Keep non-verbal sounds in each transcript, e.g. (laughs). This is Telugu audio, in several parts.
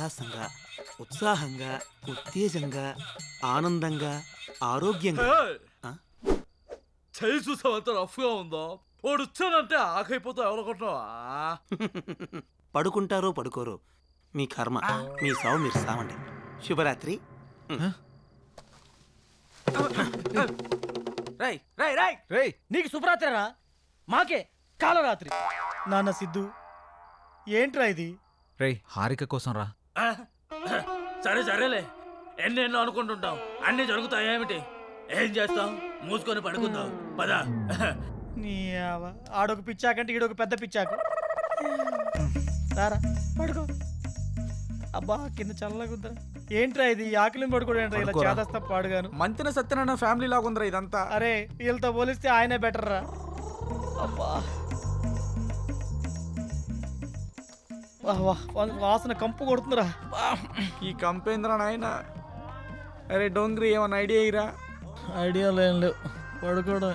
ఉల్లాసంగా ఉత్సాహంగా ఉత్తేజంగా ఆనందంగా ఆరోగ్యంగా. ఆ? చేయి చూసావంత రఫ్గా ఉందో? వాడు వచ్చానంటే ఆకైపోతావు ఎవరనుకుంటున్నావా పడుకుంటారో పడుకోరో మీ కర్మ మీ సావు మీరు సావండి. శుభరాత్రి. రై రై రై రే నీకు శుభరాత్రిరా? మాకే కాలరాత్రి. నాన్న సిద్ధు ఏంట్రా ఇది? రే హారిక కోసం రా? సరే సరేలే. ఎన్నెన్నో అనుకుంటుంటాం. అన్ని జరుగుతాయి ఏమిటి? ఏం చేస్తాం? మూసుకొని పడుకుందాం. పద. నీ ఆవ. ఆడొక పిచ్చాకంటే ఈడొక పెద్ద పిచ్చాకు. సారా పడుకో. అబ్బా కింద చల్లగా ఉందిరా. ఏంట్రా ఇది? ఈ ఆకలిని పడుకోవడం ఏంట్రా? ఇలా పడుకోరా. చేదస్తా పాడుగాను. మంతిన సత్యనారాయణ ఫ్యామిలీ లాగా ఉందిరా ఇదంతా. అరే వీళ్ళతో పోలిస్తే ఆయనే బెటర్ రా అబ్బా. వాసన కంపు కొడుతుందిరా. ఈ కంపేంద్ర నాయన? అరే డోంగ్రీ ఏమన్నా ఐడియా ఇరా ఐడియా లేవు. పడుకోవడం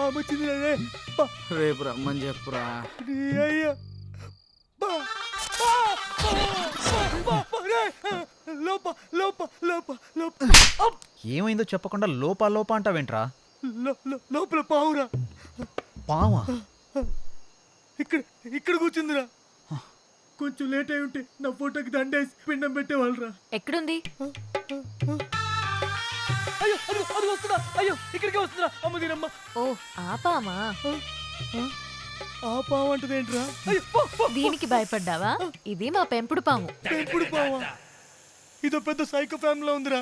పామొచ్చిందిరా రే పా రేపు రమ్మని చెప్పురా. అయ్యా! ఏమైందో చెప్పకుండా లోపా లోపా అంటావేంట్రా? లోపల పావురా. పావా? ఇక్కడ ఇక్కడ కూర్చుందిరా. కొంచెం లేట్ అయి ఉంటే నా ఫోటోకి దండేసి పిండం పెట్టేవాళ్ళరా. ఎక్కడుంది? అయ్యో అది అది వస్తుందా? అయ్యో ఇక్కడికే వస్తుందా అమ్మ దీనమ్మ ఓ ఆపామా ఆ పావు అంటది ఏంట్రా అయ్యో పో, పో. దీనికి భయపడ్డావా? ఇది మా పెంపుడు పాము. పెంపుడు పావా. ఇదో పెద్ద సైకో ఫ్యామిలీలో ఉందిరా.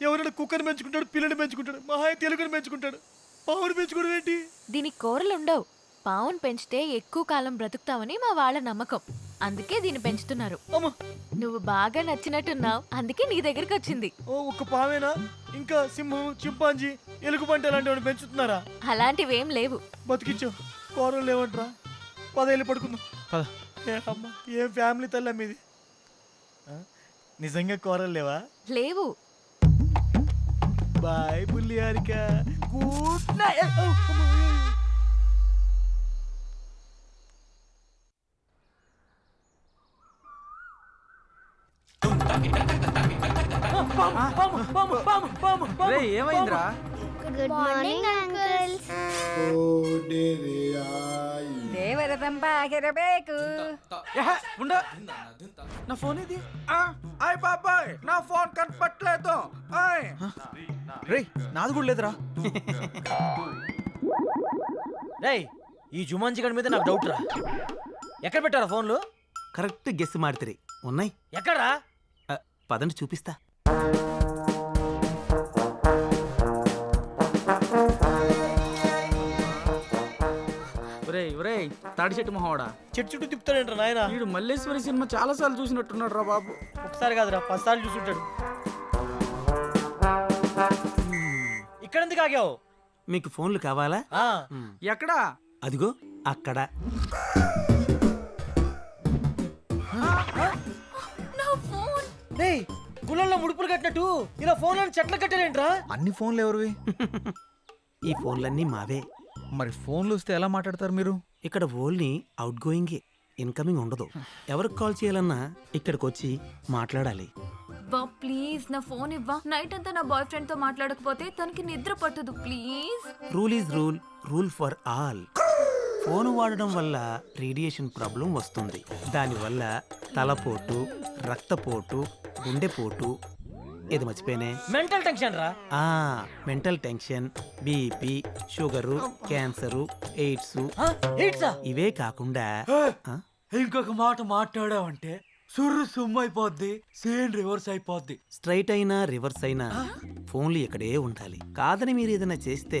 ఎవరైనా కుక్కని పెంచుకుంటాడు పిల్లని పెంచుకుంటాడు మహా తెలుగుని పెంచుకుంటాడు. పావుని పెంచుకోవడం ఏంటి? దీనికి కూరలు ఉండవు. పావును పెంచితే ఎక్కువ కాలం బ్రతుకుతావని మా వాళ్ళ నమ్మకం. అందుకే దీన్ని పెంచుతున్నారు. అమ్మ! నువ్వు బాగా నచ్చినట్టున్నావు. అందుకే నీ దగ్గరికి వచ్చింది. ఓ ఒక్క పావేనా? ఇంకా సింహం చింపాంజీ ఎలుగుబంటి అలాంటివి పెంచుతున్నారా? అలాంటివేం లేవు. బతికించో. కూరలు లేవంట్రా. పదేళ్ళు పడుకుందాం. పద. ఏ అమ్మ ఏం ఫ్యామిలీ తల్లి మీది? ఆ? నిజంగా కూరలు లేవా? లేవు. బాయ్ బుల్లి హారిక. గుడ్ నైట్ ఔ, అమ్మ, అయ్యో. పాము, పాము, పాము, పాము, పాము, ఏమైందిరా? గుడ్ మార్నింగ్ నా ఫోన్ ఇది ఆయ్ బాబాయ్ నా ఫోన్ కనపట్లేదు. ఆయ్. రే నాది కూడా లేదురా. రే ఈ జుమాంజి గడి మీద నాకు డౌట్ రా. ఎక్కడ పెట్టారా ఫోన్లు? కరెక్ట్ గెస్ మాడుతుంది ఉన్నాయి. ఎక్కడరా? పదండి చూపిస్తా. ఒరే ఒరే తాడి చెట్టు మొహవాడా? చెట్టు చుట్టూ తిప్పుతాడేంట్రా నాయన. వీడు మల్లేశ్వరి సినిమా చాలా సార్లు చూసినట్టున్నాడు రా బాబు. ఒకసారి కాదురా పదిసార్లు చూసుంటాడు. ఇక్కడ ఎందుకు ఆగావు? మీకు ఫోన్లు కావాలా? ఎక్కడా? అదిగో అక్కడ. రేయ్ గుళ్ళల్లో ముడుపులు కట్టినట్టు ఇలా ఫోన్లను చెట్లు కట్టారేంట్రా? అన్ని ఫోన్లు ఎవరివి? (laughs) ఈ ఫోన్లన్నీ మావే. మరి ఫోన్లు వస్తే ఎలా మాట్లాడతారు మీరు? ఇక్కడ ఓన్లీ అవుట్ గోయింగే ఇన్కమింగ్ ఉండదు. (laughs) ఎవరికి కాల్ చేయాలన్నా ఇక్కడికి వచ్చి మాట్లాడాలి. బా ప్లీజ్ నా ఫోన్ ఇవ్వా. నైట్ అంతా నా బాయ్ ఫ్రెండ్తో మాట్లాడకపోతే తనకి నిద్ర పట్టదు please. Rule is rule rule for all. Phone వాడడం వల్ల రేడియేషన్ ప్రాబ్లం వస్తుంది. దానివల్ల తలపోటు రక్తపోటు గుండెపోటు. ఇది మర్చిపోయినే? మెంటల్ టెన్షన్ రా. ఆ mental tension BP sugar cancer AIDS. ఇవే కాకుండా ఆ, ఇంకొక మాట మాట్లాడావంటే సుర్రు సుమ్ము అయిపోద్ది సేన్ రివర్స్ అయిపోద్ది. స్ట్రైట్ అయినా రివర్స్ అయినా ఫోన్లు ఇక్కడే ఉండాలి. కాదని మీరు ఏదైనా చేస్తే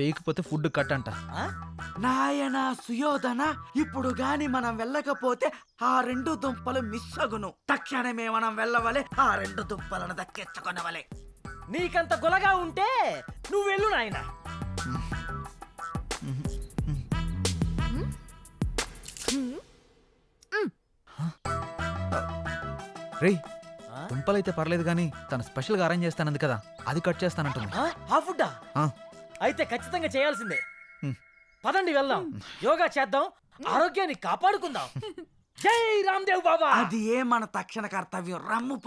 చేయకపోతే ఫుడ్ కట్ అంట. నాయన సుయోధన ఇప్పుడు గాని మనం వెళ్ళకపోతే ఆ రెండు దుంపలు మిస్ అగును తక్షణమే మనం వెళ్ళవలే ఆ రెండు దుంపలను దక్కించుకొనవలే. నీకంత గులగా ఉంటే నువ్వు వెళ్ళు నాయన. ఆ? దుంపలైతే పర్లేదు కానీ తను స్పెషల్గా అరేంజ్ చేస్తానంది కదా అది కట్ చేస్తానంటుంది. ఆ? ఫుడ్డా? అయితే ఖచ్చితంగా చేయాల్సిందే. పదండి వెళ్దాం. యోగా చేద్దాం. ఆరోగ్యాన్ని కాపాడుకుందాం. జై రామ్దేవ్ బాబా. అది ఏ మన తక్షణ కర్తవ్యం? రమ్ము.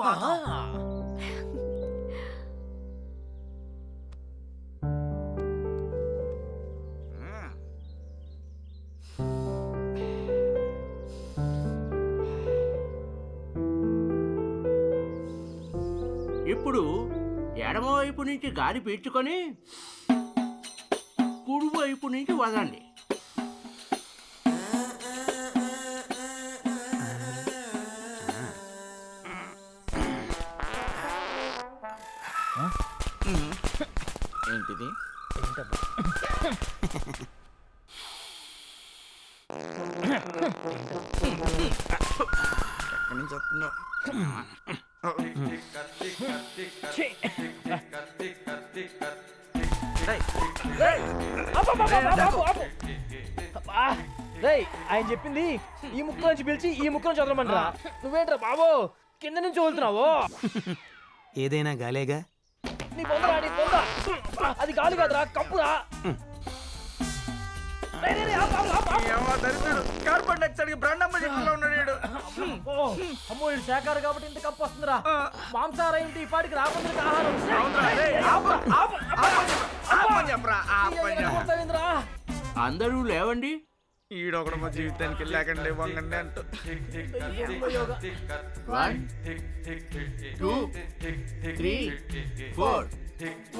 ఇప్పుడు ఎడమవైపు నుంచి గాలి పీల్చుకొని కుడివైపు నుంచి వదండి. ఏంటిది? నుంచి పిలిచి ఈ ముక్క నుంచి వదలమంటారా నువ్వేంట్రా బాబు కింద నుంచి వదులుతున్నావు ఏదైనా గాలేగా నీ పొందరా నీ పొంద అది గాలి కాదురా కప్పురా రేయ్, రేయ్, రేయ్, ఆపు, ఆపు, ఆపు, ఆపు. కార్బన్ డైఆక్సైడ్ బ్రాండమ్మ చెట్టులో ఉన్నాడు వీడు. ఓ, అమ్మో ఇది శాఖారు కాబట్టి ఇంత కప్పు వస్తుందిరా మాంసాహారం ఆహారం? అందరూ లేవండి ఈడొకడు మా జీవితానికి లేకండి వంగండి అంటూ. One two three four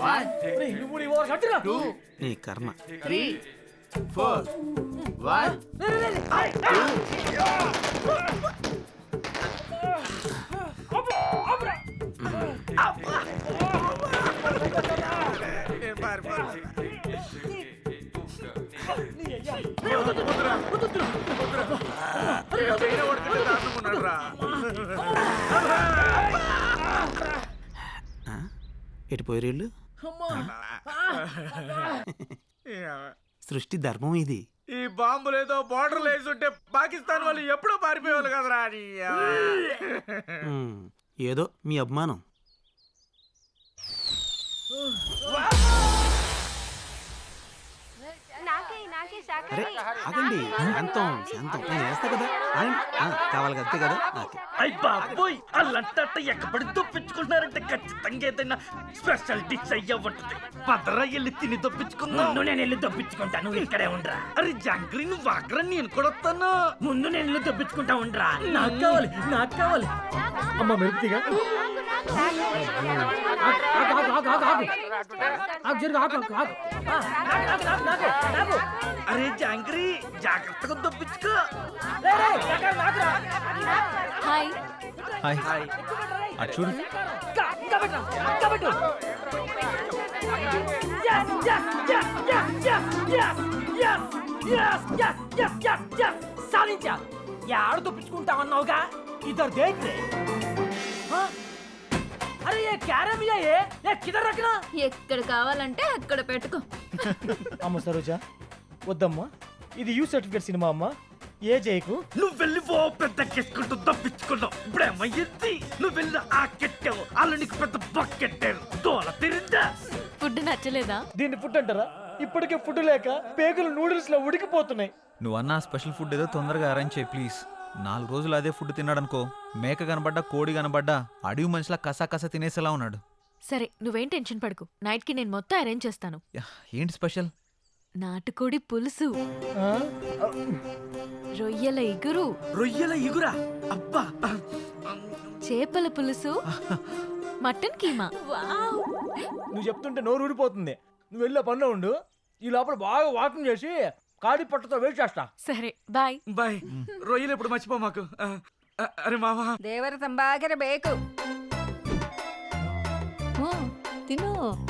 one. Two నీ కర్మ. త్రీ ఫోర్ వన్ రేయ్, ఎటు పోయి వీళ్ళు అమ్మా. ఏమ. సృష్టి ధర్మం ఇది ఈ బాంబులు ఏదో బార్డర్ వేసి ఉంటే పాకిస్తాన్ వాళ్ళు ఎప్పుడో పారిపోయేవాళ్ళు కదరా. ఏదో మీ అభిమానం అరే ఆగండి. శాంతం శాంతం. నేను వేస్తా కదా? ఆగండి. ఆ, కావాలి కదా, అంతే కదా? ఓకే. అయ్ బాబోయ్ ఎక్కబడి దొప్పించుకుంటున్నారంటే ఖచ్చితంగా ఏదైనా స్పెషల్ డిష్ అయ్యా ఉంటుంది పదరా వెళ్ళి తిని దొప్పించుకుందాం. ముందు నేను వెళ్ళి దొప్పించుకుంటా నువ్వు ఇక్కడే ఉండరా. అరే జంగ్రీ నువ్వు అగ్ర నేను కూడా వస్తాను. ముందు నేను వెళ్ళి దొప్పించుకుంటా ఉండరా. నాకు కావాలి నాకు కావాలి. అమ్మ మెరుపుతిగా అరే జాంగ్రీ జాగ్రత్తగా దొప్పించుకో హాయ్ హాయ్ అటు చూడు సాధించా యాడ తప్పించుకుంటా అన్నావుగా ఇద్దరు దేఖే అరే ఏ క్యారమియా ఏ? ఏ కిదర్ రఖనా ఎక్కడ కావాలంటే అక్కడ పెట్టుకో. (laughs) అమ్మ సరోజా వద్దమ్మా. ఇది యూ సర్టిఫికేట్ సినిమా అమ్మా. ఏ జైకు? నువ్వు వెళ్ళి ఓ పెద్ద కెట్టుకుంటూ దొప్పించుకున్నావు ఇప్పుడేమయ్యింది నువ్వు వెళ్ళి ఆ కెట్టావు. వాళ్ళు నీకు పెద్ద బొక్కెట్టారు దోల తిరిందా ఫుడ్ నచ్చలేదా? దీన్ని ఫుడ్ అంటారా? ఇప్పటికే ఫుడ్ లేక పేగులు నూడిల్స్లో ఉడికిపోతున్నాయి. నువ్వు అన్న స్పెషల్ ఫుడ్ ఏదో తొందరగా అరేంజ్ చేయి ప్లీజ్ నాలుగు రోజులు అదే ఫుడ్ తిన్నాడనుకో మేక కనబడ్డా కోడి కనబడ్డా అడవి మనిషిలా కసా కసా తినేసేలా ఉన్నాడు. సరే నువ్వేం టెన్షన్ పడకు. నైట్కి నేను మొత్తం అరేంజ్ చేస్తాను. ఏంటి స్పెషల్? నాటుకోడి పులుసు. ఆ? రొయ్యల ఇగురు. రొయ్యల ఇగురా? అబ్బా! చేపల పులుసు. మటన్ కీమా. నువ్వు చెప్తుంటే నోరు ఊడిపోతుంది. నువ్వు వెళ్ళే పనిలో ఉండు. ఈ లోపల బాగా వాకింగ్ చేసి కాడి పట్టుతో వెయిట్ చేస్తా. సరే బాయ్. బాయ్. రొయ్యలు ఎప్పుడు మర్చిపో మాకు. అరే మావా. దేవర తంబాగర బేకు. తిను.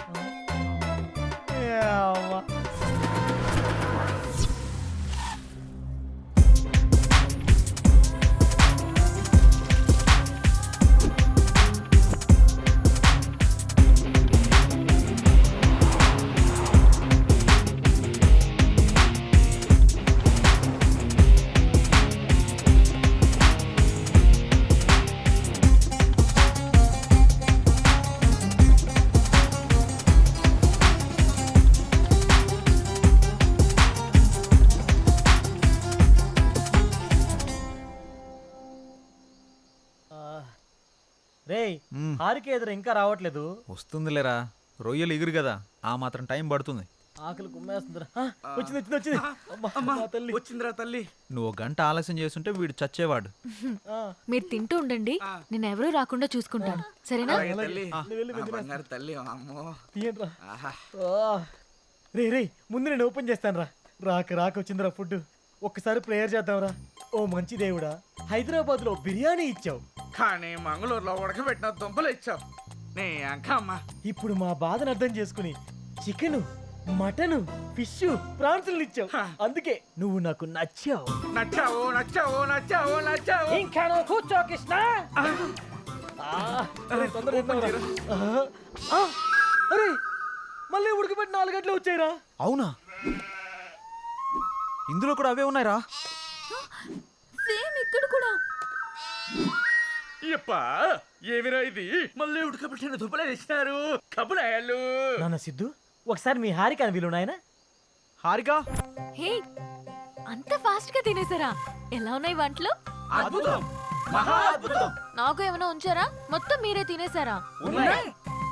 మ్మ్. హారిక ఎదురు ఇంకా రావట్లేదు. వస్తుందిలేరా రొయ్యలు ఎగురు కదా ఆ మాత్రం టైం పడుతుంది. ఆకలి కుమ్మేస్తుందిరా. ఆ, వచ్చింది వచ్చింది వచ్చింది. అమ్మా, అమ్మా మా తల్లి. వచ్చిందిరా తల్లి. నువ్వు గంట ఆలస్యం చేస్తుంటే వీడు చచ్చేవాడు. ఆ, మీరు తింటూ ఉండండి నేను ఎవరూ రాకుండా చూసుకుంటాను. సరేనా? తల్లి. నువ్వు వెళ్ళి ఆ, బంగారు తల్లి అమ్మో. తీయండిరా. ఆహా. ఆ. రే రే ముందు నేను ఓపెన్ చేస్తాను రా రాక రాక వచ్చిందిరా ఫుడ్ ఒక్కసారి ప్రేయర్ చేద్దాంరా. ఓ మంచి దేవుడా హైదరాబాద్లో బిర్యానీ ఇచ్చావు. కానీ మంగళూరులో ఉడకబెట్టిన దుంపలు ఇచ్చావు. నీ అంక అమ్మ ఇప్పుడు మా బాధను అర్థం చేసుకుని చికెన్ మటన్ ఫిష్ ప్రాన్స్ ఇచ్చావు. అందుకే నువ్వు నాకు నచ్చావు. నచ్చావు నచ్చావు నచ్చావు నచ్చావు. ఇంకా నువ్వు కూర్చో కృష్ణ. అరే మళ్ళీ ఉడకబెట్టి నాలుగు గంటలు వచ్చాయిరా. అవునా? ఇందులో కూడా అవే ఉన్నాయిరా. ఇప్ప ఏమిరా ఇది? మళ్ళీ ఉడకబెట్టిన దుంపలు ఇచ్చినారు కబురాయాలు నాన్న సిద్ధు ఒకసారి మీ హారిక వీలు నాయన. హారిక? హే అంత ఫాస్ట్గా తినేసారా? ఎలా ఉన్నాయి వంటలు? అద్భుతం! మహా అద్భుతం! నాకు ఏమైనా ఉంచారా? మొత్తం మీరే తినేసారా?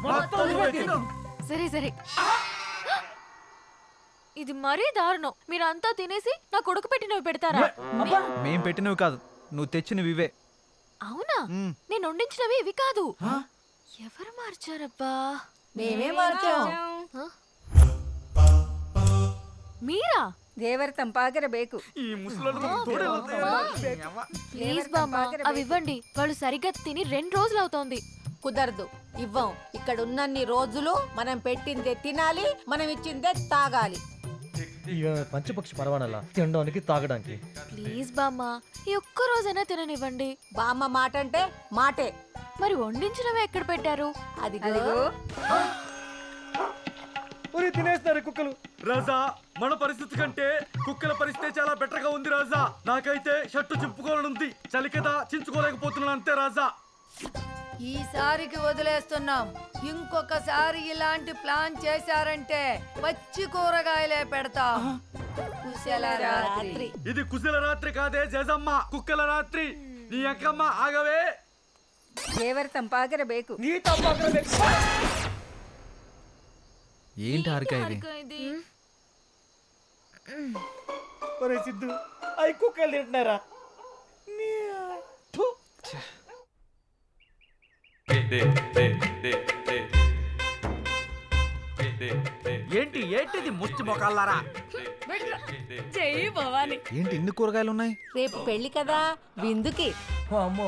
మొత్తం నువ్వే తిను. సరే సరే. ఇది మరీ దారుణం. మీరంతా తినేసి నా కొడుకు పెట్టినవి పెడతారా? మేం పెట్టినవి కాదు. నువ్వు తెచ్చినవి ఇవే. అవునా? నేను వండించినవి ఇవి కాదు. ఎవరు మార్చారబ్బా? మేమే మార్చాం. మీరా? దేవర తంపాకర బేకు. ప్లీజ్ బామ్మా అవి ఇవ్వండి. వాళ్ళు సరిగ్గా తిని రెండు రోజులు అవుతోంది. కుదరదు. ఇవ్వం. ఇక్కడ ఉన్నన్ని రోజులు మనం పెట్టిందే తినాలి మనం ఇచ్చిందే తాగాలి. పంచపక్షి పర్వాణాలా. తినడానికి తాగడానికి. ప్లీజ్ బామ్మ ఈ ఒక్క రోజైనా తిననివ్వండి. బామ్మ మాట అంటే మాటే. మరి వండించడం ఎక్కడ పెట్టారు? అది పూరి తినేస్తారు కుక్కలు. రాజా మన పరిస్థితి కంటే కుక్కల పరిస్థితి చాలా బెటర్గా ఉంది రాజా. నాకైతే షర్టు చింపుకోవాలనుంది. చలి కదా చించుకోలేకపోతున్నాను అంతే రాజా. ఈసారికి వదిలేస్తున్నాం. ఇంకొకసారి ఇలాంటి ప్లాన్ చేశారంటే పచ్చి కూరగాయలే పెడతా. రాత్రి. ఇది కుశల రాత్రి కాదే జజమ్మ కుక్కల రాత్రి. నీ అక్కమ్మ ఆగవే. దేవరి తంపాగర బేకు. ఏంటి సిద్ధు అయి కుక్కలు తింటున్నారా? ఏంటి ఏంటిది ముష్టి మొకాలారా చెయ్యి భవాని. ఏంటి ఇన్ని కూరగాయలు ఉన్నాయి? రేపు పెళ్ళి కదా విందుకి. అమ్మో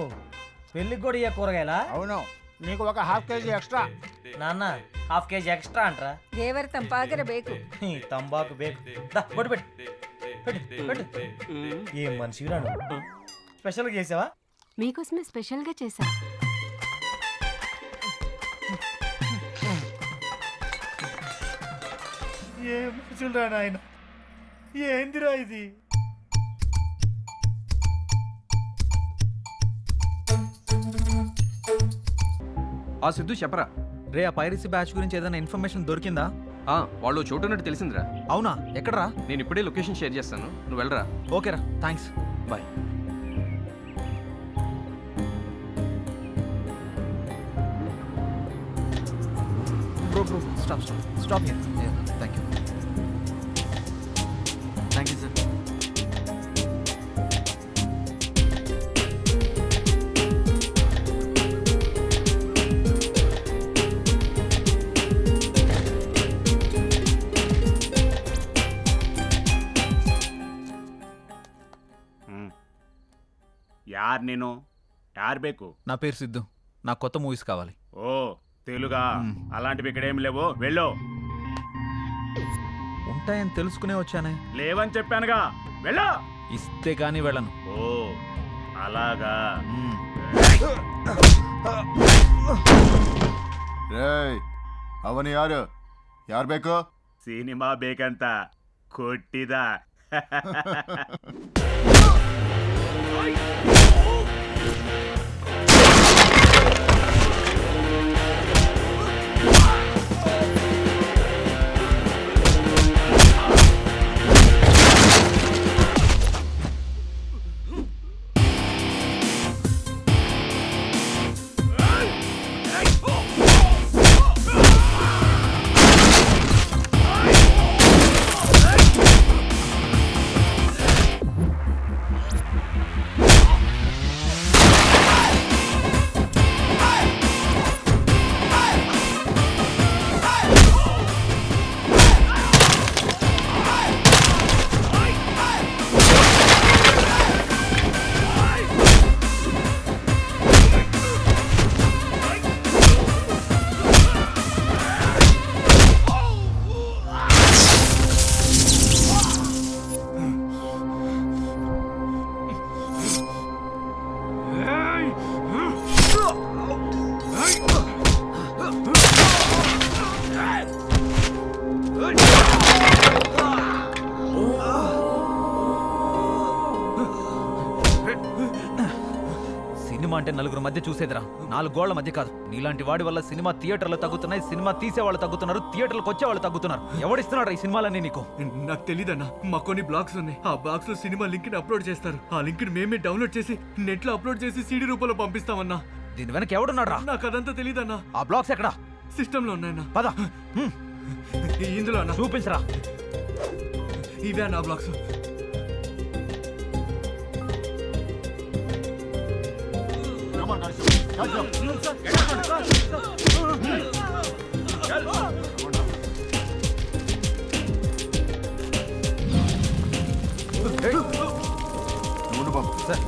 పెళ్ళికి కూడా ఇయ్య కూరగాయలా? అవును నీకు ఒక హాఫ్ కేజీ ఎక్స్ట్రా. నాన్న హాఫ్ కేజీ ఎక్స్ట్రా అంటరా. దేవర తంపాకర బేకు. తంబాకు బేకు. బొట్టు పెట్టు. పెట్టు పెట్టు. ఏం మనిషి రాను స్పెషల్గా చేసావా? మీకోసమే స్పెషల్గా చేశా. ఏం నాయన? ఏందిరా ఇది? ఆ సిద్ధు చెప్పరా? రే ఆ పైరసీ బ్యాచ్ గురించి ఏదైనా ఇన్ఫర్మేషన్ దొరికిందా? ఆ వాళ్ళు చోటు ఉన్నట్టు తెలిసిందిరా. అవునా? ఎక్కడరా? నేను ఇప్పుడే లొకేషన్ షేర్ చేస్తాను. నువ్వు వెళ్ళరా. ఓకేరా thanks bye. Bro bro stop stop. Stop here. Thank you ಯಾರ್ ನೀನು ಯಾರ್ ಬೇಕು నా పేరు సిద్ధు నాకు కొత్త మూవీస్ కావాలి ఓ తెలుగా మ్. అలాంటివి ఇక్కడ ఏం లేవు వెళ్ళు ఉంటాయని తెలుసుకునే వచ్చానే లేవని చెప్పానుగా వెళ్ళు ఇస్తే కానీ వెళ్ళను ఓ అలాగా మ్మ్. ಅವನು ಯಾರು ಯಾರು ಬೇಕು ಸಿನಿಮಾ ಬೇಕಂತ ಕೊಟ್ಟಿದ మధ్య చూసేదిరా. నాలుగు గోళ్ళ మధ్య కాదు. నీలాంటి వాడి వల్ల సినిమా థియేటర్లు తగ్గుతున్నాయి సినిమా తీసే వాళ్ళు తగ్గుతున్నారు థియేటర్లకు వచ్చే వాళ్ళు తగ్గుతున్నారు. ఎవడిస్తున్నాడు ఈ సినిమాలన్నీ నీకు? నాకు తెలీదన్నా. మా కొన్ని బ్లాగ్స్ ఉన్నాయి. ఆ బ్లాగ్స్లో సినిమా లింక్ని అప్లోడ్ చేస్తారు. ఆ లింక్ని మేమే డౌన్లోడ్ చేసి నెట్లో అప్లోడ్ చేసి సీడీ రూపంలో పంపిస్తామన్నా. దీని వెనక ఎవడున్నాడు రా నాకు అదంతా తెలీదన్నా. ఆ బ్లాక్స్ ఎక్కడా? సిస్టమ్లో ఉన్నాయన్నా. పద. ఇందులో అన్న. చూపించరా. ఇవే అన్న బ్లాగ్స్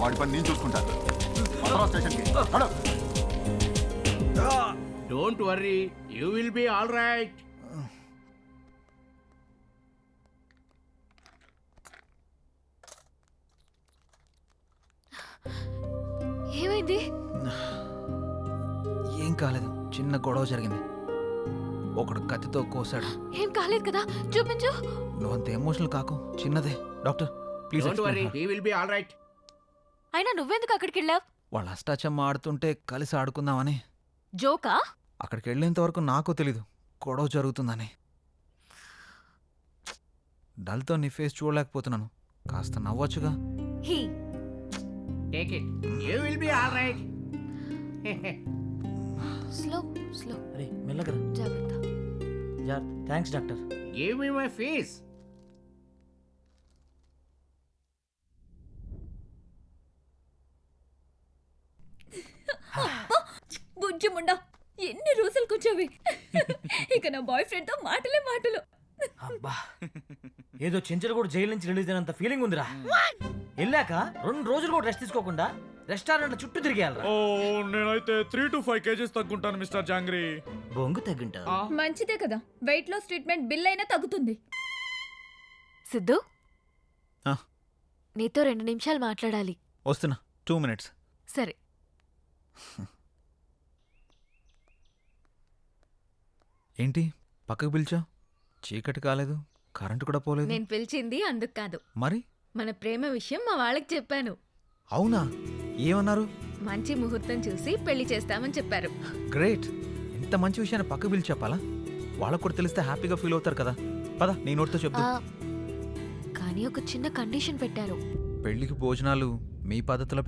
వాడి పని నేను చూసుకుంటాను స్టేషన్కి don't worry you will be all right ఏమైంది? కాలేదు. చిన్న గొడవ జరిగింది. ఒకడు కత్తితో కోసాడు. ఏం కాలేదు కదా? చూపించు. నువ్వంత ఎమోషనల్ కాకు. చిన్నదే. Doctor please don't worry he will be all right అయినా నువ్వెందుకు అక్కడికి వెళ్ళావు? వాళ్ళ అష్టాచమ్మ ఆడుతుంటే కలిసి ఆడుకుందామని. జోకా? అక్కడికి వెళ్ళేంత వరకు నాకు తెలీదు. గొడవ జరుగుతుందని. డల్తో నీ ఫేస్ చూడలేకపోతున్నాను. కాస్త నవ్వొచ్చుగా. He. Take it you will be all right slow slow అరే మెల్లగరా. జాగ్రత్త. జాగ్రత్త. Thanks doctor. Give me my fees బుజ్జి ముండా ఎన్ని రోజులకు వచ్చావి ఇక నా బాయ్ ఫ్రెండ్తో మాటలే మాటలు. అబ్బా ఏదో చెంచలు కూడా జైలు నుంచి రిలీజ్ అయినంత ఫీలింగ్ ఉందిరా. వెళ్ళాక రెండు రోజులు కూడా రెస్ట్ తీసుకోకుండా రెస్టారెంట్ చుట్టూ తిరిగేయాలరా. ఓ నేనైతే త్రీ టు ఫైవ్ కేజీస్ తగ్గుంటాను మిస్టర్ జాంగ్రీ. బొంగు తగ్గింటా మంచిదే కదా. వెయిట్ లాస్ ట్రీట్మెంట్ బిల్ అయినా తగ్గుతుంది. సిద్ధు? ఆ. నీతో రెండు నిమిషాలు మాట్లాడాలి. వస్తున్నా. టూ మినిట్స్ సరే. ఏంటి? పక్కకు పిలిచా? చీకటి కాలేదు. కరెంటు కూడా పోలేదు. నేను పిలిచింది అందుకు కాదు. మరి? మన ప్రేమ విషయం మా వాళ్ళకి చెప్పాను. అవునా? ఏమన్నారు? మంచి ముహూర్తం చూసి పెళ్ళి చేస్తామని చెప్పారు. గ్రేట్. ఇంత మంచి విషయాన్ని పక్కకు పిలిచి చెప్పాలా? వాళ్ళకు కూడా తెలిస్తే హ్యాపీగా ఫీల్ అవుతారు కదా. పద నీ నోటితో చెప్తా. కానీ ఒక చిన్న కండిషన్ పెట్టారు. పెళ్ళికి భోజనాలు మీ పద్ధతిలో